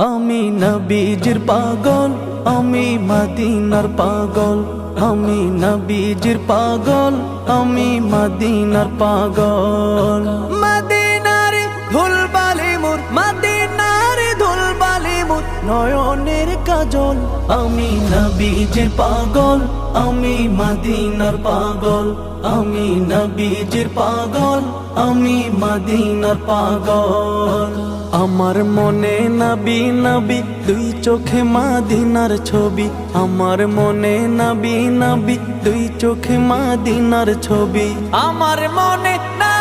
আমি নবীজির পাগল আমি মদিনার পাগল। আমি নবীজির পাগল আমি মদিনার পাগল। নয়নের কাজল, আমি নবীজির পাগল, আমি মদিনার পাগল, আমি নবীজির পাগল, আমি মদিনার পাগল। আমার মনে নবী নবী, দুই চোখে মাদিনার ছবি। আমার মনে নবী নবী, দুই চোখে মাদিনার ছবি। আমার মনে না